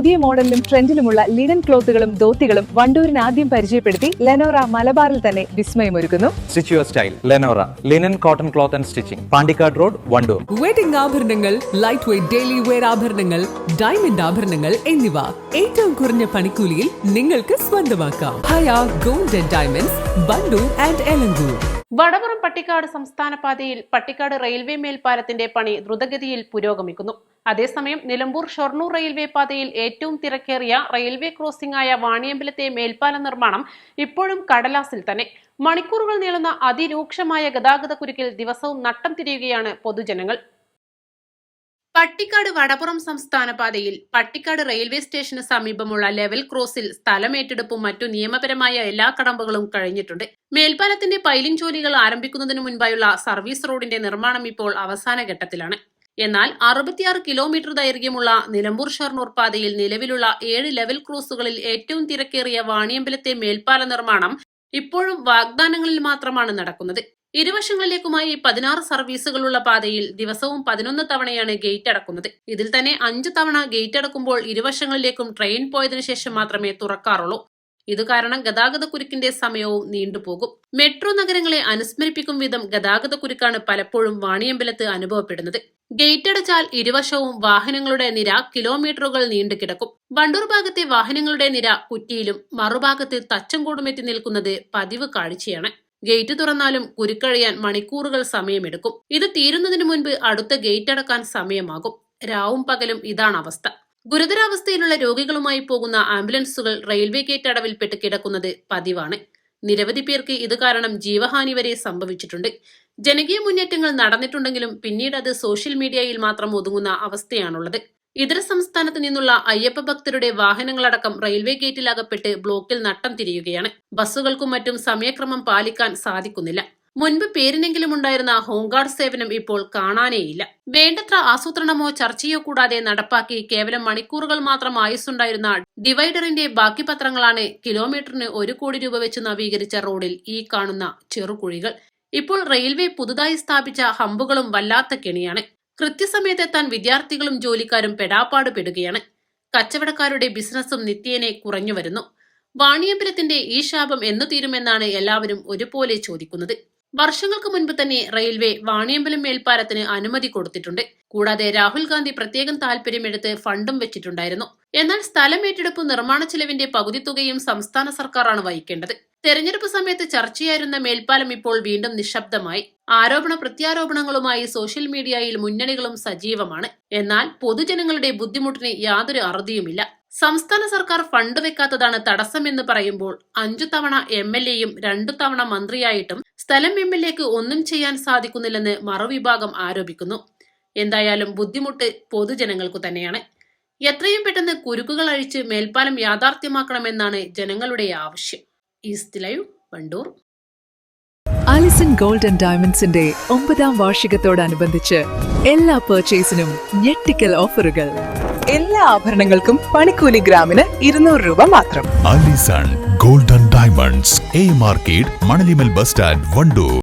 പുതിയ മോഡലിലും ട്രെൻഡിലുമുള്ള ലിനൻ ക്ലോത്തുകളും ധോത്തികളും വണ്ടൂരിന് ആദ്യം പരിചയപ്പെടുത്തി ലെനോറ മലബാറിൽ തന്നെ വിസ്മയമൊരുക്കുന്നു stitch your style Lenora linen cotton cloth and stitching Pandikkad road Wandoor wedding ആഭരണങ്ങൾ ലൈറ്റ് വെയ്റ്റ് ഡെയിലി വെയർ ആഭരണങ്ങൾ ഡയമണ്ട് ആഭരണങ്ങൾ എന്നിവ. ഏറ്റവും കുറഞ്ഞ പണിക്കൂലിയിൽ നിങ്ങൾക്ക് സ്വന്തമാക്കാം. Haya gold and diamonds Wandoor and Elankur Vadavaram Pattikkad സംസ്ഥാന പാതയിൽ പട്ടിക്കാട് റെയിൽവേ മേൽപ്പാലത്തിന്റെ പണി ദ്രുതഗതിയിൽ പുരോഗമിക്കുന്നു. അതേസമയം നിലമ്പൂർ ഷൊർണൂർ റെയിൽവേ പാതയിൽ ഏറ്റവും തിരക്കേറിയ റെയിൽവേ ക്രോസിംഗ് ആയ വാണിയമ്പലത്തെ മേൽപ്പാല നിർമ്മാണം ഇപ്പോഴും കടലാസിൽ തന്നെ. മണിക്കൂറുകൾ നീളുന്ന അതിരൂക്ഷമായ ഗതാഗത കുരുക്കിൽ ദിവസവും നട്ടം തിരിയുകയാണ് പൊതുജനങ്ങൾ. പട്ടിക്കാട് വടപ്പുറം സംസ്ഥാന പാതയിൽ പട്ടിക്കാട് റെയിൽവേ സ്റ്റേഷന് സമീപമുള്ള ലെവൽ ക്രോസിൽ സ്ഥലമേറ്റെടുപ്പും മറ്റു നിയമപരമായ എല്ലാ കടമ്പകളും കഴിഞ്ഞിട്ടുണ്ട്. മേൽപ്പാലത്തിന്റെ പൈലിംഗ് ജോലികൾ ആരംഭിക്കുന്നതിനു മുൻപായുള്ള സർവീസ് റോഡിന്റെ നിർമ്മാണം ഇപ്പോൾ അവസാന ഘട്ടത്തിലാണ്. എന്നാൽ അറുപത്തിയാറ് കിലോമീറ്റർ ദൈർഘ്യമുള്ള നിലമ്പൂർ ഷൊർണൂർ പാതയിൽ നിലവിലുള്ള ഏഴ് ലെവൽ ക്രോസുകളിൽ ഏറ്റവും തിരക്കേറിയ വാണിയമ്പലത്തെ മേൽപ്പാല നിർമ്മാണം ഇപ്പോഴും വാഗ്ദാനങ്ങളിൽ മാത്രമാണ് നടക്കുന്നത്. ഇരുവശങ്ങളിലേക്കുമായി പതിനാറ് സർവീസുകളുള്ള പാതയിൽ ദിവസവും പതിനൊന്ന് തവണയാണ് ഗേറ്റ് അടക്കുന്നത്. ഇതിൽ തന്നെ അഞ്ച് തവണ ഗേറ്റ് അടക്കുമ്പോൾ ഇരുവശങ്ങളിലേക്കും ട്രെയിൻ പോയതിനു ശേഷം മാത്രമേ തുറക്കാറുള്ളൂ. ഇത് കാരണം ഗതാഗത കുരുക്കിന്റെ സമയവും നീണ്ടുപോകും മെട്രോ നഗരങ്ങളെ അനുസ്മരിപ്പിക്കും വിധം ഗതാഗത കുരുക്കാണ് പലപ്പോഴും വാണിയമ്പലത്ത് അനുഭവപ്പെടുന്നത്. ഗേറ്റ് അടച്ചാൽ ഇരുവശവും വാഹനങ്ങളുടെ നിര കിലോമീറ്ററുകൾ നീണ്ടു കിടക്കും. വണ്ടൂർ ഭാഗത്തെ വാഹനങ്ങളുടെ നിര കുറ്റിയിലും മറുഭാഗത്ത് തച്ചങ്കോടുമെത്തി നിൽക്കുന്നത് പതിവ് കാഴ്ചയാണ്. ഗേറ്റ് തുറന്നാലും കുരുക്കഴിയാൻ മണിക്കൂറുകൾ സമയമെടുക്കും. ഇത് തീരുന്നതിന് മുൻപ് അടുത്ത ഗേറ്റ് അടക്കാൻ സമയമാകും. രാവും പകലും ഇതാണ് അവസ്ഥ. ഗുരുതരാവസ്ഥയിലുള്ള രോഗികളുമായി പോകുന്ന ആംബുലൻസുകൾ റെയിൽവേ ഗേറ്റ് അടവിൽപ്പെട്ട് കിടക്കുന്നത് പതിവാണ്. നിരവധി പേർക്ക് ഇത് കാരണം ജീവഹാനി വരെ സംഭവിച്ചിട്ടുണ്ട്. ജനകീയ മുന്നേറ്റങ്ങൾ നടന്നിട്ടുണ്ടെങ്കിലും പിന്നീട് അത് സോഷ്യൽ മീഡിയയിൽ മാത്രം ഒതുങ്ങുന്ന അവസ്ഥയാണുള്ളത്. ഇതര സംസ്ഥാനത്ത് നിന്നുള്ള അയ്യപ്പ ഭക്തരുടെ വാഹനങ്ങളടക്കം റെയിൽവേ ഗേറ്റിലകപ്പെട്ട് ബ്ലോക്കിൽ നട്ടം തിരിയുകയാണ്. ബസ്സുകൾക്കും മറ്റും സമയക്രമം പാലിക്കാൻ സാധിക്കുന്നില്ല. മുൻപ് പേരിനെങ്കിലും ഉണ്ടായിരുന്ന ഹോംഗാർഡ് സേവനം ഇപ്പോൾ കാണാനേയില്ല. വേണ്ടത്ര ആസൂത്രണമോ ചർച്ചയോ കൂടാതെ നടപ്പാക്കി കേവലം മണിക്കൂറുകൾ മാത്രം ആയുസ്സുണ്ടായിരുന്ന ഡിവൈഡറിന്റെ ബാക്കി പത്രങ്ങളാണ് കിലോമീറ്ററിന് ഒരു കോടി രൂപ വെച്ച് നവീകരിച്ച റോഡിൽ ഈ കാണുന്ന ചെറുകുഴികൾ. ഇപ്പോൾ റെയിൽവേ പുതുതായി സ്ഥാപിച്ച ഹമ്പുകളും വല്ലാത്ത കെണിയാണ്. കൃത്യസമയത്തെത്താൻ വിദ്യാർത്ഥികളും ജോലിക്കാരും പെടാപ്പാട് പെടുകയാണ് കച്ചവടക്കാരുടെ ബിസിനസ്സും നിത്യേനെ കുറഞ്ഞു വരുന്നു. വാണിയമ്പലത്തിന്റെ ഈ ശാപം എന്നു തീരുമെന്നാണ് എല്ലാവരും ഒരുപോലെ ചോദിക്കുന്നത്. വർഷങ്ങൾക്ക് മുൻപ് തന്നെ റെയിൽവേ വാണിയമ്പലം മേൽപ്പാലത്തിന് അനുമതി കൊടുത്തിട്ടുണ്ട്. കൂടാതെ രാഹുൽ ഗാന്ധി പ്രത്യേകം താൽപര്യമെടുത്ത് ഫണ്ടും വെച്ചിട്ടുണ്ടായിരുന്നു. എന്നാൽ സ്ഥലം ഏറ്റെടുപ്പ് നിർമ്മാണ ചെലവിന്റെ പകുതി തുകയും സംസ്ഥാന സർക്കാരാണ് വഹിക്കേണ്ടത്. തെരഞ്ഞെടുപ്പ് സമയത്ത് ചർച്ചയായിരുന്ന മേൽപ്പാലം ഇപ്പോൾ വീണ്ടും നിശബ്ദമായി. ആരോപണ പ്രത്യാരോപണങ്ങളുമായി സോഷ്യൽ മീഡിയയിൽ മുന്നണികളും സജീവമാണ്. എന്നാൽ പൊതുജനങ്ങളുടെ ബുദ്ധിമുട്ടിന് യാതൊരു അറുതിയുമില്ല. സംസ്ഥാന സർക്കാർ ഫണ്ട് വെക്കാത്തതാണ് തടസ്സമെന്ന് പറയുമ്പോൾ അഞ്ചു തവണ എം എൽ എയും രണ്ടു തവണ മന്ത്രിയായിട്ടും സ്ഥലം എം എൽ എക്ക് ഒന്നും ചെയ്യാൻ സാധിക്കുന്നില്ലെന്ന് മറുവിഭാഗം ആരോപിക്കുന്നു. എന്തായാലും ബുദ്ധിമുട്ട് പൊതുജനങ്ങൾക്കു തന്നെയാണ്. എത്രയും പെട്ടെന്ന് കുരുക്കുകൾ അഴിച്ച് മേൽപ്പാലം യാഥാർത്ഥ്യമാക്കണമെന്നാണ് ജനങ്ങളുടെ ആവശ്യം. East live Wandoor. Alison gold and ഡയമണ്ട്സിന്റെ ഒമ്പതാം വാർഷികത്തോടനുബന്ധിച്ച് എല്ലാ പർച്ചേസിനും ഞെട്ടിക്കൽ ഓഫറുകൾ എല്ലാ ആഭരണങ്ങൾക്കും പണിക്കൂലി ഗ്രാമിന് ഇരുന്നൂറ് രൂപ മാത്രം. Alison golden diamonds A market Manalimal bus stand Wandoor